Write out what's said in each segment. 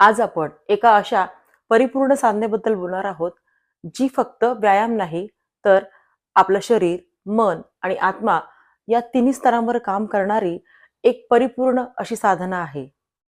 आज आपण एका अशा परिपूर्ण साधनेबद्दल बोलणार आहोत जी फक्त व्यायाम नाही तर आपलं शरीर मन आणि आत्मा या तिन्ही स्तरांवर काम करणारी एक परिपूर्ण अशी साधना आहे.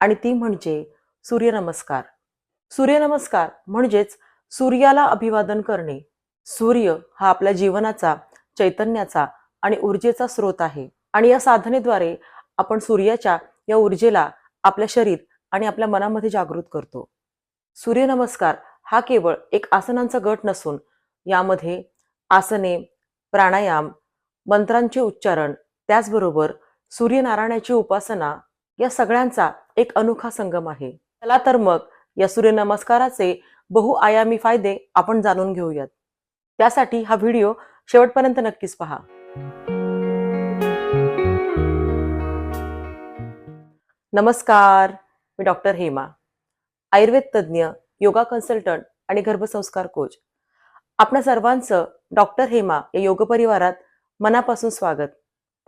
आणि ती म्हणजे सूर्यनमस्कार. सूर्यनमस्कार म्हणजेच सूर्याला अभिवादन करणे. सूर्य हा आपल्या जीवनाचा चैतन्याचा आणि ऊर्जेचा स्रोत आहे. आणि या साधनेद्वारे आपण सूर्याच्या या ऊर्जेला आपल्या शरीर आणि आपल्या मनामध्ये जागृत करतो. सूर्यनमस्कार हा केवळ एक आसनांचा गट नसून यामध्ये आसने प्राणायाम मंत्रांचे उच्चारण त्याचबरोबर सूर्यनारायणाची उपासना या सगळ्यांचा एक अनोखा संगम आहे. चला तर मग या सूर्यनमस्काराचे बहुआयामी फायदे आपण जाणून घेऊयात. त्यासाठी हा व्हिडिओ शेवटपर्यंत नक्कीच पहा. नमस्कार. मी डॉक्टर हेमा आयुर्वेद तज्ज्ञ योगा कन्सल्टंट आणि गर्भसंस्कार कोच. आपल्या सर्वांचं डॉक्टर हेमा या योग परिवारात मनापासून स्वागत.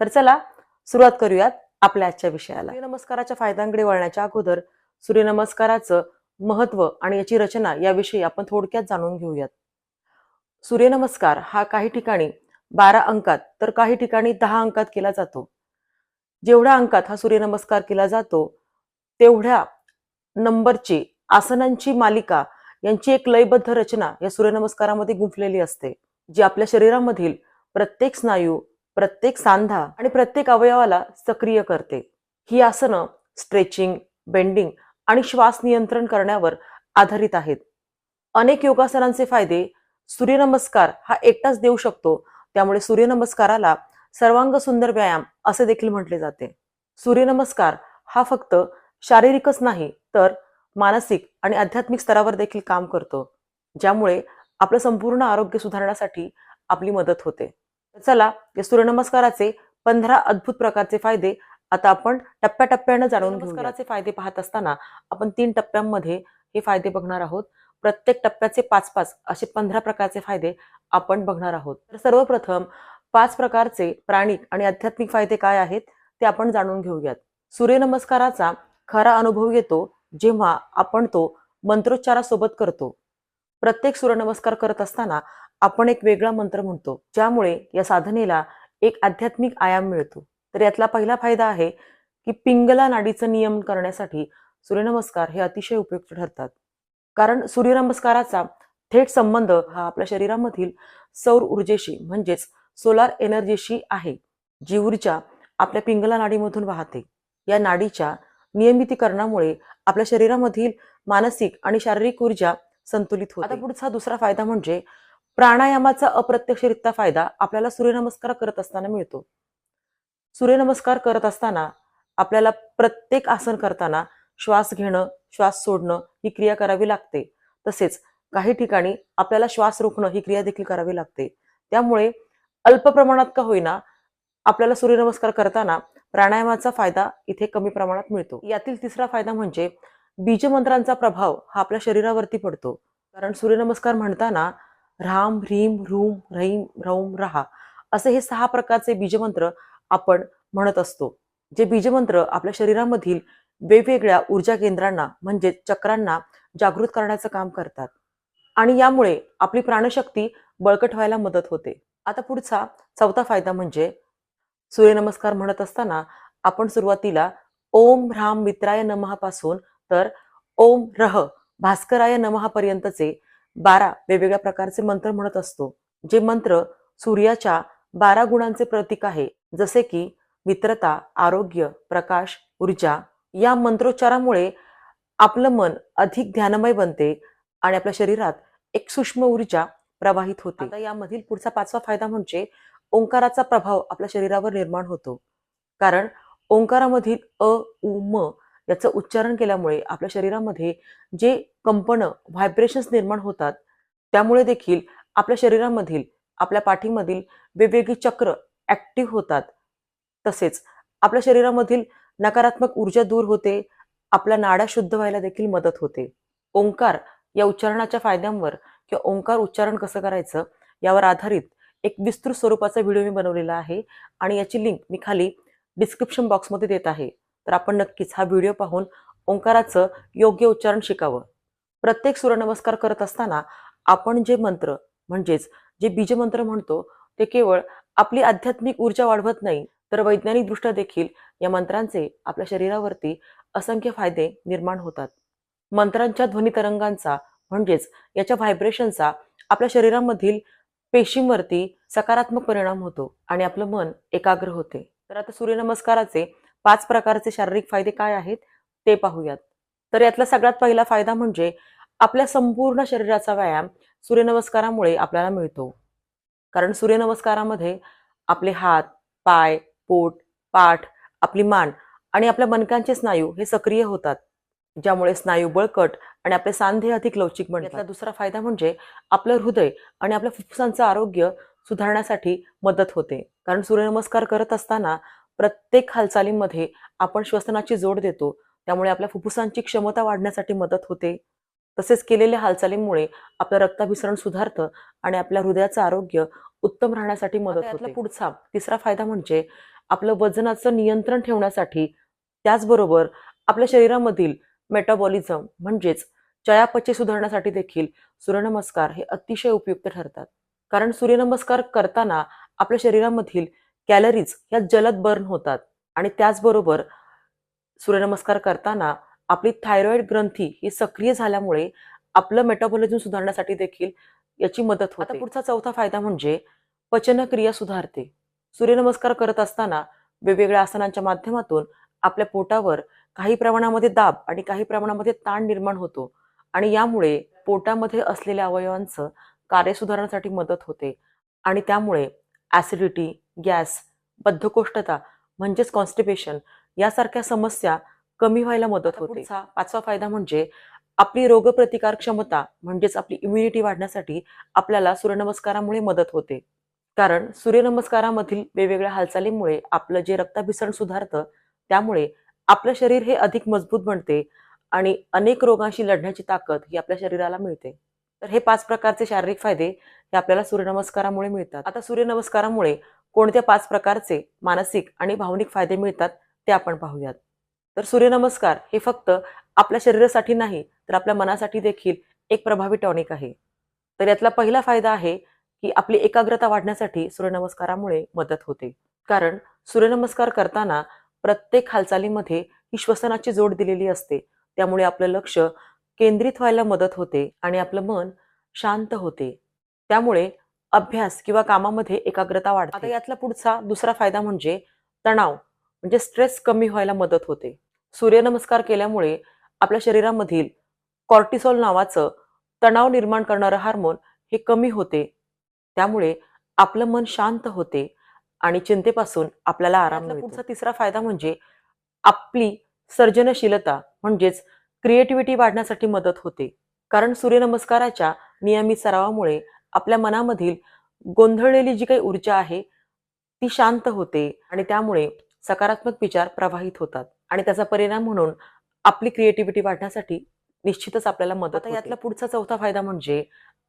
तर चला सुरुवात करूयात आपल्या आजच्या विषयाला. सूर्यनमस्काराच्या फायद्यांकडे वळण्याच्या अगोदर सूर्यनमस्काराचं महत्त्व आणि याची रचना याविषयी आपण थोडक्यात जाणून घेऊयात. सूर्यनमस्कार हा काही ठिकाणी बारा अंकात तर काही ठिकाणी दहा अंकात केला जातो. जेवढ्या अंकात हा सूर्यनमस्कार केला जातो तेवढ्या नंबरची आसनांची मालिका यांची एक लयबद्ध रचना या सूर्यनमस्कारामध्ये गुंफलेली असते जी आपल्या शरीरामधील प्रत्येक स्नायू प्रत्येक सांधा आणि प्रत्येक अवयवाला सक्रिय करते. ही आसनं स्ट्रेचिंग बेंडिंग आणि श्वास नियंत्रण करण्यावर आधारित आहेत. अनेक योगासनांचे फायदे सूर्यनमस्कार हा एकटाच देऊ शकतो त्यामुळे सूर्यनमस्काराला सर्वांग सुंदर व्यायाम असे देखील म्हटले जाते. सूर्यनमस्कार हा फक्त शारीरिकच नाही तर मानसिक आणि आध्यात्मिक स्तरावर देखील काम करतो ज्यामुळे आपलं संपूर्ण आरोग्य सुधारण्यासाठी आपली मदत होते. चला या सूर्यनमस्काराचे पंधरा अद्भुत प्रकारचे फायदे आता आपण टप्प्याटप्प्यानं जाणून नमस्काराचे फायदे पाहत असताना आपण तीन टप्प्यांमध्ये हे फायदे बघणार आहोत. प्रत्येक टप्प्याचे पाच पाच असे पंधरा प्रकारचे फायदे आपण बघणार आहोत. तर सर्वप्रथम पाच प्रकारचे प्राणिक आणि आध्यात्मिक फायदे काय आहेत ते आपण जाणून घेऊयात. सूर्यनमस्काराचा खरा अनुभव येतो जेव्हा आपण तो मंत्रोच्चारासोबत करतो. प्रत्येक सूर्यनमस्कार करत असताना आपण एक वेगळा मंत्र म्हणतो ज्यामुळे या साधनेला एक आध्यात्मिक आयाम मिळतो. तर यातला पहिला फायदा आहे की पिंगला नाडीचं नियमन करण्यासाठी सूर्यनमस्कार हे अतिशय उपयुक्त ठरतात. कारण सूर्यनमस्काराचा थेट संबंध हा आपल्या शरीरामधील सौर ऊर्जेशी म्हणजेच सोलार एनर्जीशी आहे जी ऊर्जा आपल्या पिंगला नाडीमधून वाहते. या नाडीच्या नियमितीकरणामुळे आपल्या शरीरामधील मानसिक आणि शारीरिक ऊर्जा संतुलित होते. आता पुढचा दुसरा फायदा म्हणजे प्राणायामाचा अप्रत्यक्षरित्या फायदा आपल्याला सूर्यनमस्कार करत असताना मिळतो. सूर्यनमस्कार करत असताना आपल्याला प्रत्येक आसन करताना श्वास घेणं श्वास सोडणं ही क्रिया करावी लागते. तसेच काही ठिकाणी आपल्याला श्वास रोखणं ही क्रिया देखील करावी लागते. त्यामुळे अल्प प्रमाणात का होईना आपल्याला सूर्यनमस्कार करताना प्राणायामाचा फायदा इथे कमी प्रमाणात मिळतो. यातील तिसरा फायदा म्हणजे बीजमंत्रांचा प्रभाव हा आपल्या शरीरावरती पडतो. कारण सूर्यनमस्कार म्हणताना राम ह्रीम ह्रूम ह्रैम रौम रहा असे हे सहा प्रकारचे बीजमंत्र आपण म्हणत असतो. जे बीजमंत्र आपल्या शरीरामधील वेगवेगळ्या ऊर्जा केंद्रांना म्हणजे चक्रांना जागृत करण्याचं काम करतात. आणि यामुळे आपली प्राणशक्ती बळकट व्हायला मदत होते. आता पुढचा चौथा फायदा म्हणजे सूर्यनमस्कार म्हणत असताना आपण सुरुवातीला ओम ह्राम मित्राय नमहापासून पासून तर ओम रह भास्कराय नमहापर्यंतचे बारा वेगवेगळ्या प्रकारचे मंत्र म्हणत असतो. जे मंत्र सूर्याच्या बारा गुणांचे प्रतीक आहे. जसे की मित्रता आरोग्य प्रकाश ऊर्जा या मंत्रोच्चारामुळे आपलं मन अधिक ध्यानमय बनते आणि आपल्या शरीरात एक सूक्ष्म ऊर्जा प्रवाहित होते. यामधील पुढचा पाचवा फायदा म्हणजे ओंकाराचा प्रभाव आपल्या शरीरावर निर्माण होतो. कारण ओंकारामधील अ उ म याचं उच्चारण केल्यामुळे आपल्या शरीरामध्ये जे कंपन व्हायब्रेशन्स निर्माण होतात त्यामुळे देखील आपल्या शरीरामधील आपल्या पाठीमधील वेगवेगळी चक्र ॲक्टिव्ह होतात. तसेच आपल्या शरीरामधील नकारात्मक ऊर्जा दूर होते आपल्या नाड्या शुद्ध व्हायला देखील मदत होते. ओंकार या उच्चारणाच्या फायद्यांवर किंवा ओंकार उच्चारण कसं करायचं यावर आधारित एक विस्तृत स्वरूपाचा व्हिडिओ मी बनवलेला आहे आणि याची लिंक मी खाली डिस्क्रिप्शन बॉक्समध्ये देत आहे. तर आपण नक्कीच हा व्हिडिओ पाहून ओंकाराचं योग्य उच्चारण शिकावं. प्रत्येक सूर्यनमस्कार करत असताना आपण जे मंत्र म्हणजेच जे बीजमंत्र म्हणतो ते केवळ आपली आध्यात्मिक ऊर्जा वाढवत नाही तर वैज्ञानिकदृष्ट्या देखील या मंत्रांचे आपल्या शरीरावरती असंख्य फायदे निर्माण होतात. मंत्रांच्या ध्वनितरंगांचा म्हणजेच याच्या व्हायब्रेशनचा आपल्या शरीरामधील पेशींवरती सकारात्मक परिणाम होतो आणि आपलं मन एकाग्र होते. तर आता सूर्यनमस्काराचे पाच प्रकारचे शारीरिक फायदे काय आहेत ते पाहूयात. तर यातला सगळ्यात पहिला फायदा म्हणजे आपल्या संपूर्ण शरीराचा व्यायाम सूर्यनमस्कारामुळे आपल्याला मिळतो. कारण सूर्यनमस्कारामध्ये आपले हात पाय पोट पाठ आपली मान आणि आपल्या मनकांचे स्नायू हे सक्रिय होतात. ज्यामुळे स्नायू बळकट आणि आपले सांधे अधिक लवचिक बनतात. यातला दुसरा फायदा म्हणजे आपलं हृदय आणि आपल्या फुफ्फुसांचं आरोग्य सुधारण्यासाठी मदत होते. कारण सूर्यनमस्कार करत असताना प्रत्येक हालचालीमध्ये आपण श्वसनाची जोड देतो. त्यामुळे आपल्या फुफ्फुसांची क्षमता वाढण्यासाठी मदत होते. तसेच केलेल्या हालचालींमुळे आपलं रक्ताभिसरण सुधारतं आणि आपल्या हृदयाचं आरोग्य उत्तम राहण्यासाठी मदत होते. पुढचा तिसरा फायदा म्हणजे आपलं वजनाचं नियंत्रण ठेवण्यासाठी त्याचबरोबर आपल्या शरीरामधील मेटाबॉलिझम म्हणजेच चयापचय सुधारण्यासाठी देखील सूर्यनमस्कार हे अतिशय उपयुक्त ठरतात. कारण सूर्यनमस्कार करताना आपल्या शरीरामधील कॅलरीज ह्या जलद बर्न होतात आणि त्याचबरोबर सूर्यनमस्कार करताना आपली थायरॉइड ग्रंथी ही सक्रिय झाल्यामुळे आपलं मेटाबॉलिझम सुधारण्यासाठी देखील याची मदत होते. पुढचा चौथा फायदा म्हणजे पचनक्रिया सुधारते. सूर्यनमस्कार करत असताना वेगवेगळ्या आसनांच्या माध्यमातून आपल्या पोटावर काही प्रमाणामध्ये दाब आणि काही प्रमाणामध्ये ताण निर्माण होतो. आणि यामुळे पोटामध्ये असलेल्या अवयवांचं कार्य सुधारण्यासाठी मदत होते. आणि त्यामुळे ऍसिडिटी गॅस बद्धकोष्ठता म्हणजेच कॉन्स्टिपेशन यासारख्या समस्या कमी व्हायला मदत होते. पाचवा फायदा म्हणजे आपली रोगप्रतिकार क्षमता म्हणजेच आपली इम्युनिटी वाढण्यासाठी आपल्याला सूर्यनमस्कारामुळे मदत होते. कारण सूर्यनमस्कारामधील वेगवेगळ्या हालचालींमुळे आपलं जे रक्ताभिसरण सुधारतं त्यामुळे आपलं शरीर हे अधिक मजबूत बनते आणि अनेक रोगांशी लढण्याची ताकद ही आपल्या शरीराला मिळते. तर हे पाच प्रकारचे शारीरिक फायदे हे आपल्याला सूर्यनमस्कारामुळे मिळतात. आता सूर्यनमस्कारामुळे कोणत्या पाच प्रकारचे मानसिक आणि भावनिक फायदे मिळतात ते आपण पाहूयात. तर सूर्यनमस्कार हे फक्त आपल्या शरीरासाठी नाही तर आपल्या मनासाठी देखील एक प्रभावी टॉनिक आहे. तर यातला पहिला फायदा आहे की आपली एकाग्रता वाढण्यासाठी सूर्यनमस्कारामुळे मदत होते. कारण सूर्यनमस्कार करताना प्रत्येक हालचालीमध्ये ही श्वसनाची जोड दिलेली असते. त्यामुळे आपलं लक्ष केंद्रित व्हायला मदत होते आणि आपलं मन शांत होते. त्यामुळे अभ्यास किंवा कामामध्ये एकाग्रता वाढते. आता यातला पुढचा दुसरा फायदा म्हणजे तणाव म्हणजे स्ट्रेस कमी व्हायला मदत होते. सूर्यनमस्कार केल्यामुळे आपल्या शरीरामधील कॉर्टिसॉल नावाचं तणाव निर्माण करणारं हार्मोन हे कमी होते. त्यामुळे आपलं मन शांत होते. आणि चिंतेपासून आपल्याला आराम पुढचा तिसरा फायदा म्हणजे आपली सर्जनशीलता म्हणजेच क्रिएटिव्हिटी वाढण्यासाठी मदत होते. कारण सूर्यनमस्काराच्या नियमित सरावामुळे आपल्या मनामधील गोंधळलेली जी काही ऊर्जा आहे ती शांत होते आणि त्यामुळे सकारात्मक विचार प्रवाहित होतात. आणि त्याचा परिणाम म्हणून आपली क्रिएटिव्हिटी वाढण्यासाठी निश्चितच आपल्याला मदत यातला पुढचा चौथा फायदा म्हणजे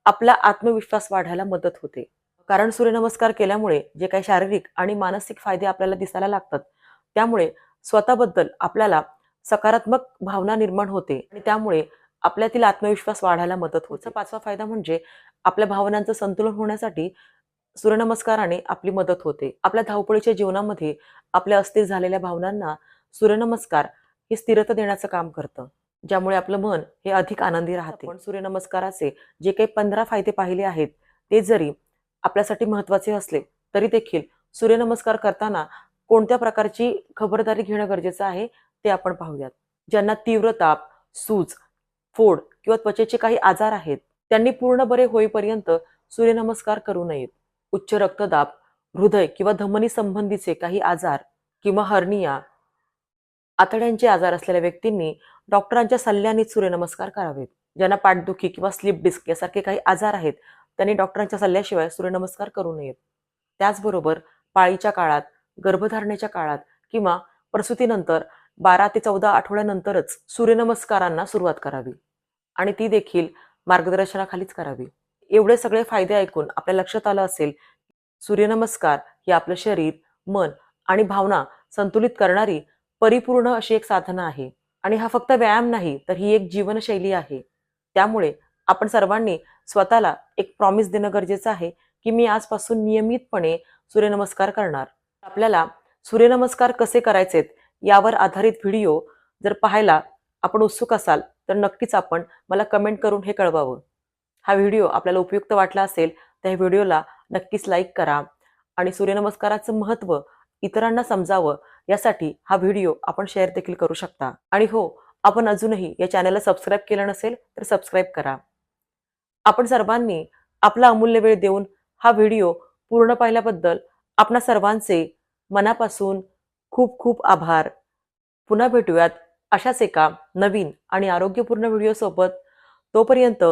आपला आत्मविश्वास वाढायला मदत होते. कारण सूर्यनमस्कार केल्यामुळे जे काही शारीरिक आणि मानसिक फायदे आपल्याला दिसायला लागतात त्यामुळे स्वतःबद्दल आपल्याला सकारात्मक भावना निर्माण होते आणि त्यामुळे आपल्यातील आत्मविश्वास वाढायला मदत होते. पाचवा फायदा म्हणजे आपल्या भावनांचं संतुलन होण्यासाठी सूर्यनमस्काराने आपली मदत होते. आपल्या धावपळीच्या जीवनामध्ये आपल्या अस्थिर झालेल्या भावनांना सूर्यनमस्कार हे स्थिरता देण्याचं काम करतं ज्यामुळे आपलं मन हे अधिक आनंदी राहते. पण सूर्यनमस्काराचे जे काही पंधरा फायदे पाहिले आहेत ते जरी आपल्यासाठी महत्त्वाचे असले तरी देखील सूर्यनमस्कार करताना कोणत्या प्रकारची खबरदारी घेणं गरजेचं आहे ते आपण पाहूयात. ज्यांना तीव्र ताप सूज फोड किंवा त्वचेचे काही आजार आहेत त्यांनी पूर्ण बरे होईपर्यंत सूर्यनमस्कार करू नयेत. उच्च रक्तदाब हृदय किंवा धमनी संबंधीचे काही आजार किंवा हर्निया आतड्यांचे आजार असलेल्या व्यक्तींनी डॉक्टरांच्या सल्ल्याने सूर्यनमस्कार करावेत. ज्यांना पाठदुखी किंवा स्लिप डिस्क यासारखे काही आजार आहेत त्यांनी डॉक्टरांच्या सल्ल्याशिवाय सूर्यनमस्कार करू नयेत. त्याचबरोबर पाळीच्या काळात गर्भधारणेच्या काळात किंवा प्रसूतीनंतर बारा ते चौदा आठवड्यानंतरच सूर्यनमस्कारांना सुरुवात करावी आणि ती देखील मार्गदर्शनाखालीच करावी. एवढे सगळे फायदे ऐकून आपल्या लक्षात आलं असेल सूर्यनमस्कार ही आपलं शरीर मन आणि भावना संतुलित करणारी परिपूर्ण अशी एक साधना आहे आणि हा फक्त व्यायाम नाही तर ही एक जीवनशैली आहे. त्यामुळे आपण सर्वांनी स्वतःला एक प्रॉमिस देणं गरजेचं आहे की मी आजपासून नियमितपणे सूर्यनमस्कार करणार. आपल्याला सूर्यनमस्कार कसे करायचेत यावर आधारित व्हिडिओ जर पाहायला आपण उत्सुक असाल तर नक्कीच आपण मला कमेंट करून हे कळवावं. हा व्हिडिओ आपल्याला उपयुक्त वाटला असेल तर ह्या व्हिडिओला नक्कीच लाईक करा आणि सूर्यनमस्काराचं महत्त्व इतरांना समजावं यासाठी हा व्हिडिओ आपण शेअर देखील करू शकता. आणि हो आपण अजूनही या चॅनलला सबस्क्राईब केलं नसेल तर सबस्क्राईब करा. आपण सर्वांनी आपला अमूल्य वेळ देऊन हा व्हिडिओ पूर्ण पाहिल्याबद्दल आपणा सर्वांचे मनापासून खूप खूप आभार. पुन्हा भेटूयात अशाच एका नवीन आणि आरोग्यपूर्ण व्हिडिओसोबत तोपर्यंत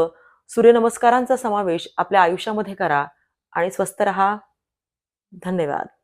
सूर्यनमस्कारांचा समावेश आपल्या आयुष्यामध्ये करा आणि स्वस्थ रहा. धन्यवाद.